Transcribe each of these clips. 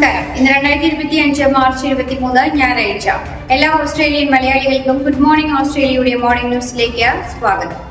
നമസ്കാരം. ഇന്ന് രണ്ടായിരത്തി ഇരുപത്തി അഞ്ച് മാർച്ച് ഇരുപത്തി മൂന്ന് ഞായറാഴ്ച. എല്ലാ ഓസ്ട്രേലിയൻ മലയാളികൾക്കും ഗുഡ് മോർണിംഗ് ഓസ്ട്രേലിയയുടെ മോർണിംഗ് ന്യൂസിലേക്ക് സ്വാഗതം.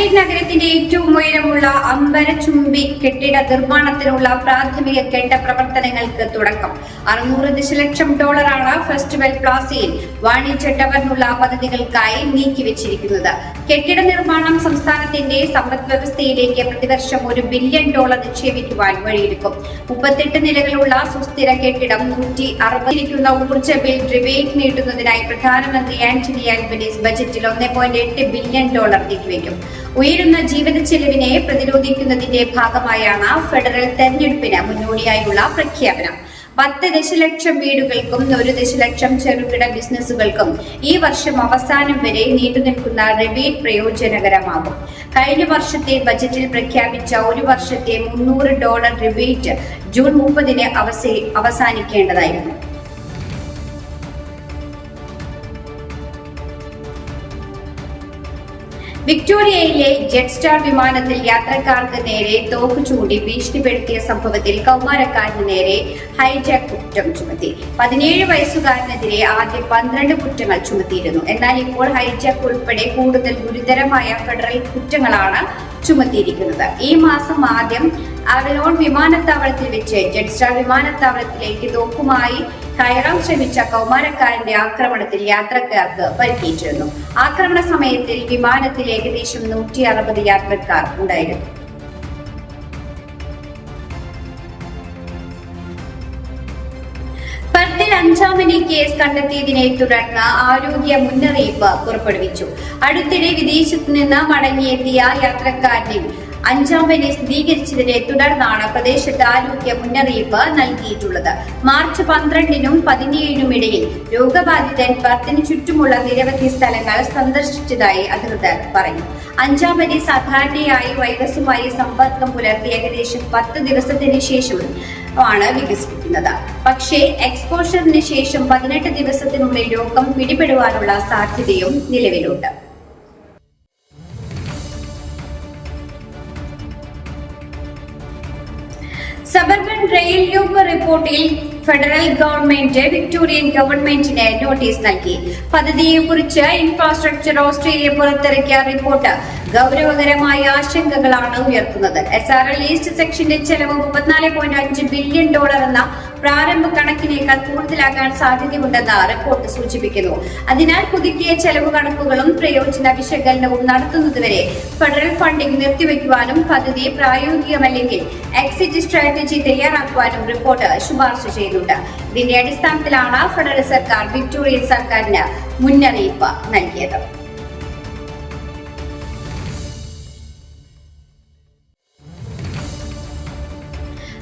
അഡ്ലൈഡ് നഗരത്തിന്റെ ഏറ്റവും ഉയരമുള്ള അമ്പരചുംബി കെട്ടിട നിർമ്മാണത്തിനുള്ള പ്രാഥമിക കെട്ട പ്രവർത്തനങ്ങൾക്ക് തുടക്കം. അറുന്നൂറ് ദശലക്ഷം ഡോളറാണ് ഫെസ്റ്റിവൽ പ്ലാസയിൽ വാണിജ്യ ടവറിനുള്ള പദ്ധതികൾക്കായി നീക്കിവെച്ചിരിക്കുന്നത്. കെട്ടിട നിർമ്മാണം സംസ്ഥാനത്തിന്റെ സമ്പദ് വ്യവസ്ഥയിലേക്ക് പ്രതിവർഷം ഒരു ബില്യൺ ഡോളർ നിക്ഷേപിക്കുവാൻ വഴിയൊരുക്കും. മുപ്പത്തെട്ട് നിലകളുള്ള സുസ്ഥിര കെട്ടിടം നൂറ്റി അറുപതിരിക്കുന്ന ഊർജ ബിൽ റിബേറ്റ് നീട്ടുന്നതിനായി പ്രധാനമന്ത്രി ആന്റണി ആൽബനീസ് ബജറ്റിൽ ഒന്ന് ബില്യൺ ഡോളർ നീക്കിവെക്കും. ഉയരുന്ന ജീവിത ചെലവിനെ പ്രതിരോധിക്കുന്നതിന്റെ ഭാഗമായാണ് ഫെഡറൽ തെരഞ്ഞെടുപ്പിന് മുന്നോടിയായുള്ള പ്രഖ്യാപനം. പത്ത് ദശലക്ഷം വീടുകൾക്കും ഒരു ദശലക്ഷം ചെറുകിട ബിസിനസ്സുകൾക്കും ഈ വർഷം അവസാനം വരെ നീണ്ടുനിൽക്കുന്ന റിബേറ്റ് പ്രയോജനകരമാകും. കഴിഞ്ഞ വർഷത്തെ ബജറ്റിൽ പ്രഖ്യാപിച്ച ഒരു വർഷത്തെ മുന്നൂറ് ഡോളർ റിബേറ്റ് ജൂൺ മുപ്പതിന് അവസ- അവസാനിക്കേണ്ടതായിരുന്നു. വിക്ടോറിയയിലെ ജെറ്റ് സ്റ്റാർ വിമാനത്തിൽ യാത്രക്കാർക്ക് നേരെ തോക്ക് ചൂണ്ടി ഭീഷണിപ്പെടുത്തിയ സംഭവത്തിൽ കൗമാരക്കാരന് നേരെ ഹൈജാക്ക് കുറ്റം ചുമത്തി. പതിനേഴ് വയസ്സുകാരനെതിരെ ആദ്യം പന്ത്രണ്ട് കുറ്റങ്ങൾ ചുമത്തിയിരുന്നു. എന്നാൽ ഇപ്പോൾ ഹൈജാക്ക് ഉൾപ്പെടെ കൂടുതൽ ഗുരുതരമായ ഫെഡറൽ കുറ്റങ്ങളാണ് ചുമത്തിയിരിക്കുന്നത്. ഈ മാസം ആദ്യം അവലോൺ വിമാനത്താവളത്തിൽ വെച്ച് ജെറ്റ്സ്റ്റാർ വിമാനത്താവളത്തിലേക്ക് തോക്കുമായി കയറാൻ ശ്രമിച്ച കൗമാരക്കാരന്റെ ആക്രമണത്തിൽ യാത്രക്കാർക്ക് പരിക്കേറ്റിരുന്നു. ആക്രമണ സമയത്തിൽ വിമാനത്തിൽ ഏകദേശം നൂറ്റി അറുപത് യാത്രക്കാർ ഉണ്ടായിരുന്നു. അഞ്ചാമനി കേസ് കണ്ടെത്തിയതിനെ തുടർന്ന് ആരോഗ്യ മുന്നറിയിപ്പ് പുറപ്പെടുവിച്ചു. അടുത്തിടെ വിദേശത്തു നിന്ന് മടങ്ങിയെത്തിയ യാത്രക്കാരനിൽ അഞ്ചാം വരെ സ്ഥിരീകരിച്ചതിനെ തുടർന്നാണ് പ്രദേശത്ത് ആരോഗ്യ മുന്നറിയിപ്പ് നൽകിയിട്ടുള്ളത്. മാർച്ച് പന്ത്രണ്ടിനും പതിനേഴിനും ഇടയിൽ രോഗബാധിതൻ പത്തിന് ചുറ്റുമുള്ള നിരവധി സ്ഥലങ്ങൾ സന്ദർശിച്ചതായി അധികൃതർ പറഞ്ഞു. അഞ്ചാം വരെ സാധാരണയായി വൈറസുമായി സമ്പർക്കം പുലർത്തി ഏകദേശം പത്ത് ദിവസത്തിന് ശേഷം ആണ് വികസിപ്പിക്കുന്നത്. പക്ഷേ എക്സ്പോഷറിന് ശേഷം പതിനെട്ട് ദിവസത്തിനുള്ളിൽ രോഗം പിടിപെടുവാനുള്ള സാധ്യതയും നിലവിലുണ്ട്. സബർബൻ റെയിൽ ലൂപ്പ് റിപ്പോർട്ടിൽ ഫെഡറൽ ഗവൺമെന്റ് വിക്ടോറിയൻ ഗവൺമെന്റിന് നോട്ടീസ് നൽകി. പദ്ധതിയെക്കുറിച്ച് ഇൻഫ്രാസ്ട്രക്ചർ ഓസ്ട്രേലിയ പുറത്തിറക്കിയ റിപ്പോർട്ട് ഗൗരവകരമായ ആശങ്കകളാണ് ഉയർത്തുന്നത്. എസ് ആർ എൽ ഈസ്റ്റ് സെക്ഷന്റെ ചെലവ് മുപ്പത്തിനാല് പോയിന്റ് അഞ്ച് ബില്യൺ ഡോളർ എന്ന പ്രാരംഭ കണക്കിനേക്കാൾ കൂടുതലാകാൻ സാധ്യതയുണ്ടെന്ന് റിപ്പോർട്ട് സൂചിപ്പിക്കുന്നു. അതിനാൽ പുതുക്കിയ ചെലവ് കണക്കുകളും പ്രയോജന വിശകലനവും നടത്തുന്നതുവരെ ഫെഡറൽ ഫണ്ടിംഗ് നിർത്തിവെക്കുവാനും പദ്ധതി പ്രായോഗികമല്ലെങ്കിൽ എക്സിറ്റ് സ്ട്രാറ്റജി തയ്യാറാക്കുവാനും റിപ്പോർട്ട് ശുപാർശ ചെയ്യുന്നുണ്ട് ഇതിന്റെ അടിസ്ഥാനത്തിലാണ് ഫെഡറൽ സർക്കാർ വിക്ടോറിയൻ സർക്കാരിന് മുന്നറിയിപ്പ് നൽകിയത്.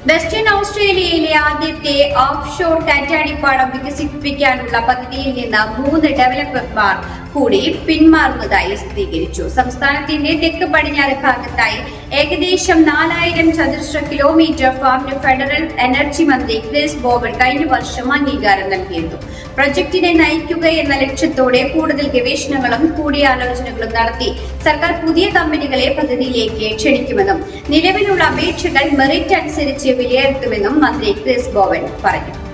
വെസ്റ്റേൺ ഓസ്ട്രേലിയയിലെ ആദ്യത്തെ ഓഫ് ഷോർ കാറ്റാടിപ്പാടം വികസിപ്പിക്കാനുള്ള പദ്ധതിയിൽ നിന്ന് മൂന്ന് ഡെവലപ്പർമാർ കൂടി പിന്മാറുന്നതായി സ്ഥിരീകരിച്ചു. സംസ്ഥാനത്തിന്റെ തെക്ക് പടിഞ്ഞാറ് ഭാഗത്തായി ഏകദേശം നാലായിരം ചതുരശ്ര കിലോമീറ്റർ ഫാമിന് ഫെഡറൽ എനർജി മന്ത്രി ക്രിസ് ബോബൻ കഴിഞ്ഞ വർഷം അംഗീകാരം നൽകിയിരുന്നു. പ്രൊജക്ടിനെ നയിക്കുക എന്ന ലക്ഷ്യത്തോടെ കൂടുതൽ ഗവേഷണങ്ങളും കൂടിയാലോചനകളും നടത്തി സർക്കാർ പുതിയ കമ്പനികളെ പദ്ധതിയിലേക്ക് ക്ഷണിക്കുമെന്നും നിലവിലുള്ള അപേക്ഷകൾ മെറിറ്റ് അനുസരിച്ച് വിലയിരുത്തുമെന്നും മന്ത്രി ക്രിസ് ബോവൻ പറഞ്ഞു.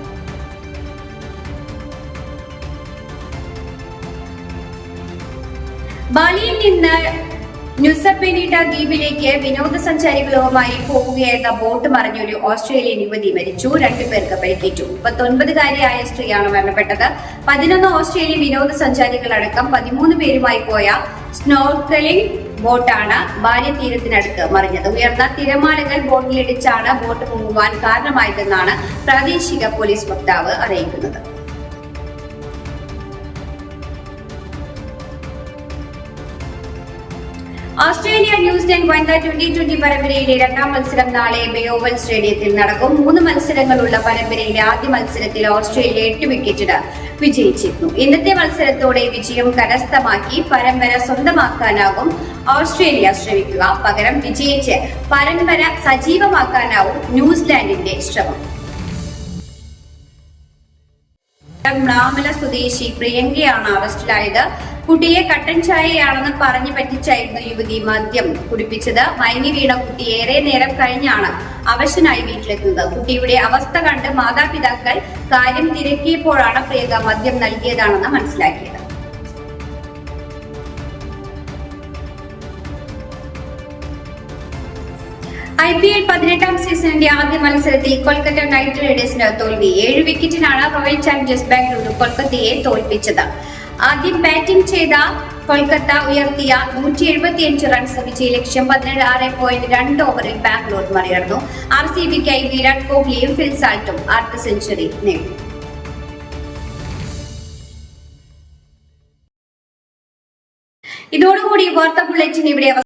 ബാലിയിൽ നിന്ന് ന്യൂസപ്പെനീട്ട ദ്വീപിലേക്ക് വിനോദസഞ്ചാരികളുമായി പോവുകയായിരുന്ന ബോട്ട് മറിഞ്ഞ ഒരു ഓസ്ട്രേലിയൻ യുവതി മരിച്ചു. രണ്ടുപേർക്ക് പരിക്കേറ്റു. മുപ്പത്തൊൻപതുകാരിയായ സ്ത്രീയാണ് മരണപ്പെട്ടത്. പതിനൊന്ന് ഓസ്ട്രേലിയൻ വിനോദസഞ്ചാരികളടക്കം പതിമൂന്ന് പേരുമായി പോയ സ്നോർക്കലിംഗ് ബോട്ടാണ് ബാല്യ തീരത്തിനടുത്ത് മറിഞ്ഞത്. ഉയർന്ന തിരമാലകൾ ബോട്ടിലിടിച്ചാണ് ബോട്ട് മുങ്ങുവാൻ കാരണമായതെന്നാണ് പ്രാദേശിക പോലീസ് വക്താവ് അറിയിക്കുന്നത്. ഓസ്ട്രേലിയ ന്യൂസിലൻഡ് വനിതാ ട്വന്റി ട്വന്റി പരമ്പരയിലെ രണ്ടാം മത്സരം നാളെ ബയോവൽ സ്റ്റേഡിയത്തിൽ നടക്കും. മൂന്ന് മത്സരങ്ങളുള്ള പരമ്പരയിലെ ആദ്യ മത്സരത്തിൽ ഓസ്ട്രേലിയ എട്ട് വിക്കറ്റിന് വിജയിച്ചിരുന്നു. ഇന്നത്തെ മത്സരത്തോടെ വിജയം കരസ്ഥമാക്കി പരമ്പര സ്വന്തമാക്കാനാകും ഓസ്ട്രേലിയ ശ്രമിക്കുക. പകരം വിജയിച്ച് പരമ്പര സജീവമാക്കാനാവും ന്യൂസിലാൻഡിന്റെ ശ്രമം. മ്ലാമല സ്വദേശി പ്രിയങ്കയാണ് അറസ്റ്റിലായത്. കുട്ടിയെ കട്ടൻ ചായയാണെന്ന് പറഞ്ഞു പറ്റിച്ചായിരുന്നു യുവതി മദ്യം കുടിപ്പിച്ചത്. മയങ്ങി വീണ കുട്ടി ഏറെ നേരം കഴിഞ്ഞാണ് അവശനായി വീട്ടിലെത്തുന്നത്. കുട്ടിയുടെ അവസ്ഥ കണ്ട് മാതാപിതാക്കൾ കാര്യം തിരക്കിയപ്പോഴാണ് പ്രിയക മദ്യം നൽകിയതാണെന്ന് മനസ്സിലാക്കിയത്. ഐ പി എൽ പതിനെട്ടാം സീസണിന്റെ ആദ്യ മത്സരത്തിൽ കൊൽക്കത്ത നൈറ്റ് റൈഡേഴ്സിന് തോൽവി. ഏഴ് വിക്കറ്റിനാണ് റോയൽ ചാലഞ്ചേഴ്സ് ബാംഗ്ലൂരു കൊൽക്കത്തയെ തോൽപ്പിച്ചത്. ആദ്യം ബാറ്റിംഗ് ചെയ്ത കൊൽക്കത്ത ഉയർത്തിയ നൂറ്റി എഴുപത്തിയഞ്ച് റൺസ് വിജയ ലക്ഷ്യം പതിനേഴ് ആറ് പോയിന്റ് രണ്ട് ഓവറിൽ ബാംഗ്ലൂർ മറികടന്നു. ആർ സി ബിക്കായി വിരാട് കോഹ്ലിയും ഫിൽസാൾട്ടും അർദ്ധ സെഞ്ചുറി നേടി. ഇതോടുകൂടി വാർത്താ ബുള്ളറ്റിൻ ഇവിടെ.